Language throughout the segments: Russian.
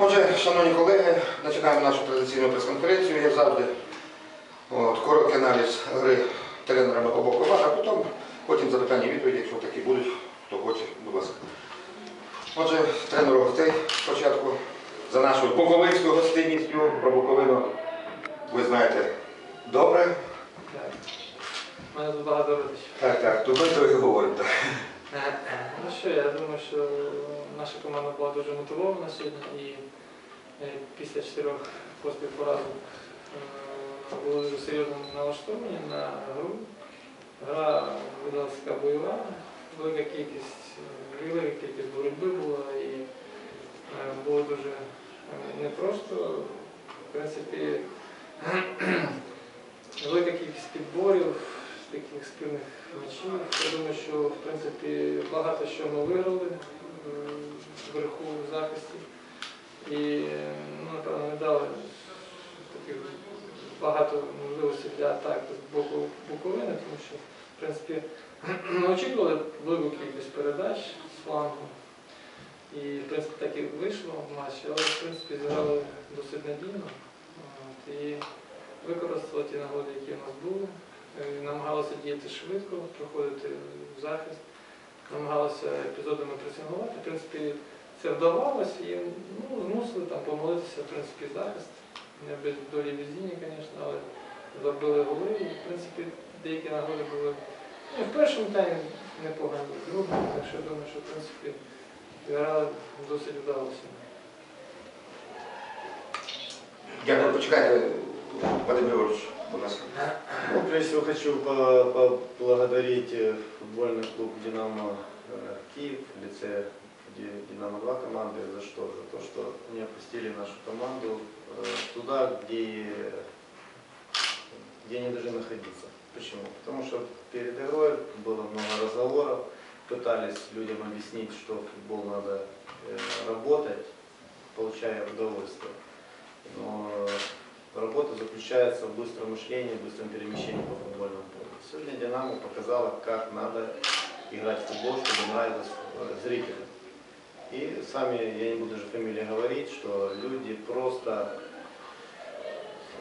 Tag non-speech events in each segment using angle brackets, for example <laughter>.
Отже, шановні колеги, починаємо нашу традиційну прес-конференцію, як завжди. От, короткий аналіз гри тренерами обох команд, а потім, потім запитання і відповіді, якщо такі будуть, хто хоче, будь ласка. Отже, тренеру гостей спочатку за нашою буковинською гостинністю про Буковину ви знаєте добре. Так. У мене тут багато родичів. Так, так, то ми то говоримо. Так. Ну що, я думаю, що наша команда була дуже мотивована сьогодні і е, після чотирьох поспіль поразок е, були дуже серйозно налаштовані на гру. Гра видалася така бойова, велика кількість, е, велика кількість боротьби була і було дуже непросто. В принципі, <clears throat> велика кількість підборів, таких спільних м'ячів. Я думаю, що в принципі багато що ми виграли вверху в захисті. І ну, напевно не дали таких багато можливостей для атак з боку Буковини, тому що в принципі ми очікували велику кількість передач з флангу. І в принципі так і вийшло в матчі, але в принципі зіграли досить надійно. От, і використали ті нагоди, які в нас були. Е, Намагалися діяти швидко, проходити в захист, намагалися епізодами пресингувати. В принципі, це вдавалося і ну, змусили там помолитися, в принципі, захист. Не без долі везіння, звісно, але забили голи. І, в принципі, деякі нагоди були ну, в першому таймі непогані, в другому, так що я думаю, що в принципі грали досить вдалося. Дякую, почекайте, Вадим Григорович, прежде всего хочу по- поблагодарить э, футбольный клуб «Динамо э, Киев» в лице Ди- «Динамо-2» команды за что? За то, что они опустили нашу команду э, туда, где, где они должны находиться. Почему? Потому что перед игрой было много разговоров, пытались людям объяснить, что футбол надо работать, получая удовольствие. Но заключается в быстром мышлении, быстром перемещении по футбольному полю. Сегодня Динамо показала, как надо играть в футбол, чтобы нравилось э, зрителям. И сами, я не буду же фамилии говорить, что люди просто,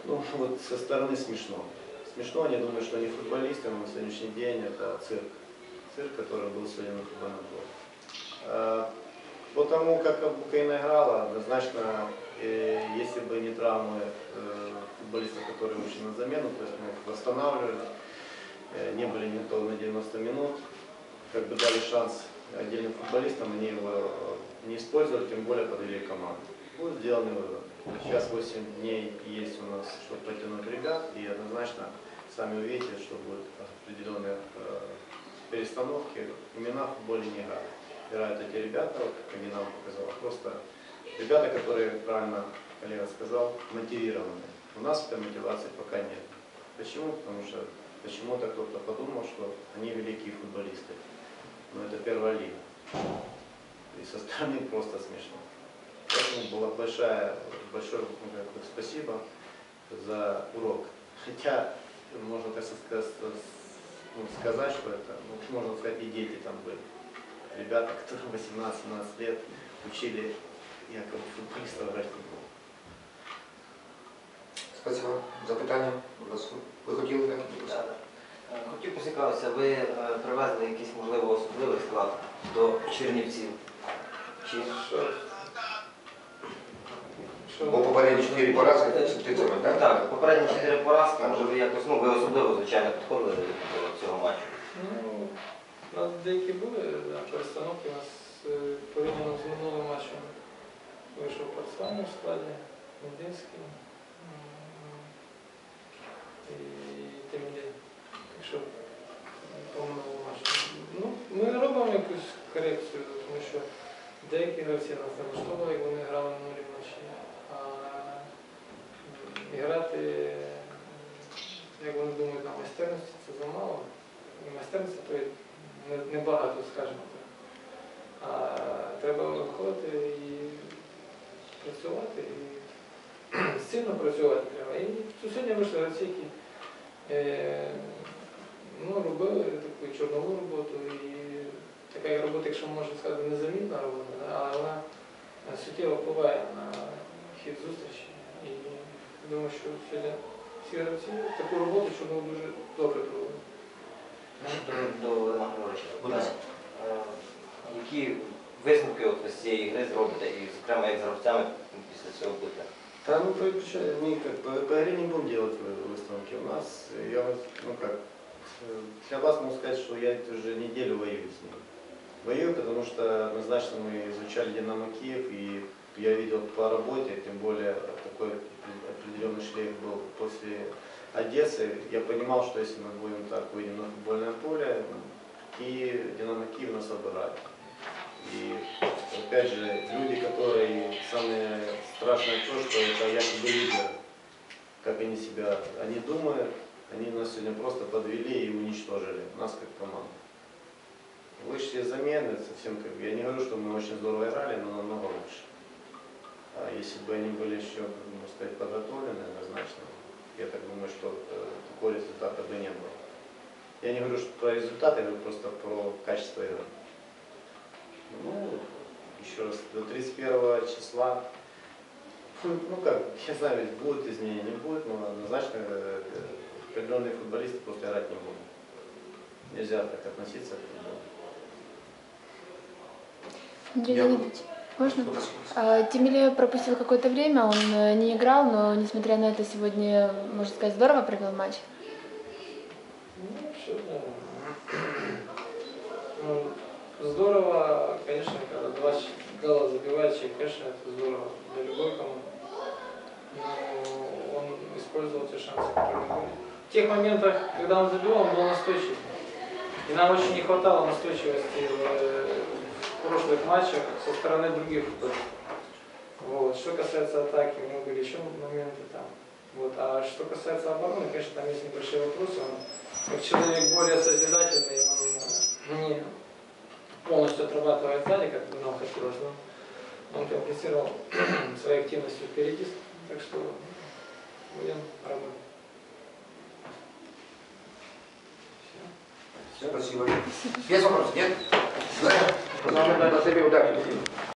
ну вот со стороны смешно. Смешно, они думают, что они футболисты, но на сегодняшний день это цирк. Цирк, который был сегодня на футбольном поле. Э, По тому, как Букаина играла, однозначно, футболистов, которые вышли на замену, то есть мы их восстанавливали, э, не были готовы на 90 минут, как бы дали шанс отдельным футболистам, они его э, не использовали, тем более подвели команду. Был сделан вывод. Сейчас 8 дней есть у нас, чтобы потянуть ребят, и однозначно сами увидите, что будут определенные э, перестановки. Имена в футболе не играют. Играют эти ребята, вот, как Динамо показала, просто ребята, которые, правильно коллега сказал, мотивированы. У нас этой мотивации пока нет. Почему? Потому что почему-то кто-то подумал, что они великие футболисты. Но это первая лига. И со стороны просто смешно. Поэтому было большое, большое ну, бы спасибо за урок. Хотя, можно так сказать, ну, сказать, что это, ну, можно сказать, и дети там были. Ребята, которые 18-17 лет учили якобы футболистов играть футбол. Спасибо. Запитання, будь ласка. Ви хотіли так? Будь ласка. Е, Хотів поцікавитися, ви е, привезли якийсь можливо особливий склад до Чернівців? Чи Що? Бо попередні чотири поразки з птицями, так? Так, попередні чотири поразки, може ви якось, ну ви особливо, звичайно, підходили до цього матчу. Ну, у нас деякі були да, перестановки. У нас е, порівняно з минулим матчем вийшов Пацан в складі, Мединський. І якщо по минулому матчу. Ну, ми робимо якусь корекцію, тому що деякі гравці нас не влаштовували, як вони грали на нулі матчі. А і грати, як вони думають, на майстерності це замало. І майстерності то є не- небагато, скажімо так. А треба виходити і працювати, і сильно працювати треба. І сьогодні вийшли які е, ну, робили таку чорнову роботу і така робота, якщо можна сказати, незамітна робота, але вона суттєво впливає на хід зустрічі. І думаю, що сьогодні всі гравці таку роботу чудово дуже добре провели. До Олега Григоровича. Будь ласка. Е, Які висновки от з цієї гри зробите, і зокрема як з гравцями після цього будете? Да, ну, мы как по игре не будем делать вы- выставки. У нас, я ну как, для вас могу сказать, что я уже неделю воюю с ним. Воюю, потому что однозначно мы изучали Динамо Киев, и я видел по работе, тем более такой определенный шлейф был после Одессы. Я понимал, что если мы будем так выйдем на футбольное поле, Киев, Динамо Киев нас обыграет. И опять же, люди, которые самое страшное то, что это якобы лидеры. Как они себя, они думают, они нас сегодня просто подвели и уничтожили, нас как команду. Вышли замены, совсем как бы, я не говорю, что мы очень здорово играли, но намного лучше. А если бы они были еще, можно сказать, подготовлены однозначно, я так думаю, что э, такого результата бы не было. Я не говорю что про результат, я говорю просто про качество игры еще раз, до 31 числа, ну как, я знаю, ведь будут изменения, не будет, но однозначно э, определенные футболисты просто играть не будут. Нельзя так относиться к футболу. Можно? А, Тимиле пропустил какое-то время, он э, не играл, но, несмотря на это, сегодня, можно сказать, здорово провел матч. Ну, все, да. Ну, здорово, конечно, когда 24 Гала забивает, чем кэша, это здорово для любой команды. Но он использовал те шансы, которые были. В тех моментах, когда он забивал, он был настойчив. И нам очень не хватало настойчивости в прошлых матчах со стороны других. Вот. Что касается атаки, у него были еще моменты там. Вот. А что касается обороны, конечно, там есть небольшие вопросы. Он как человек более созидательный, он не полностью отрабатывает сзади, как нам хотелось, но он компенсировал <clears throat> своей активностью впереди, так что будем работать. Всё. Спасибо. Есть вопросы? Нет? Спасибо, удачи.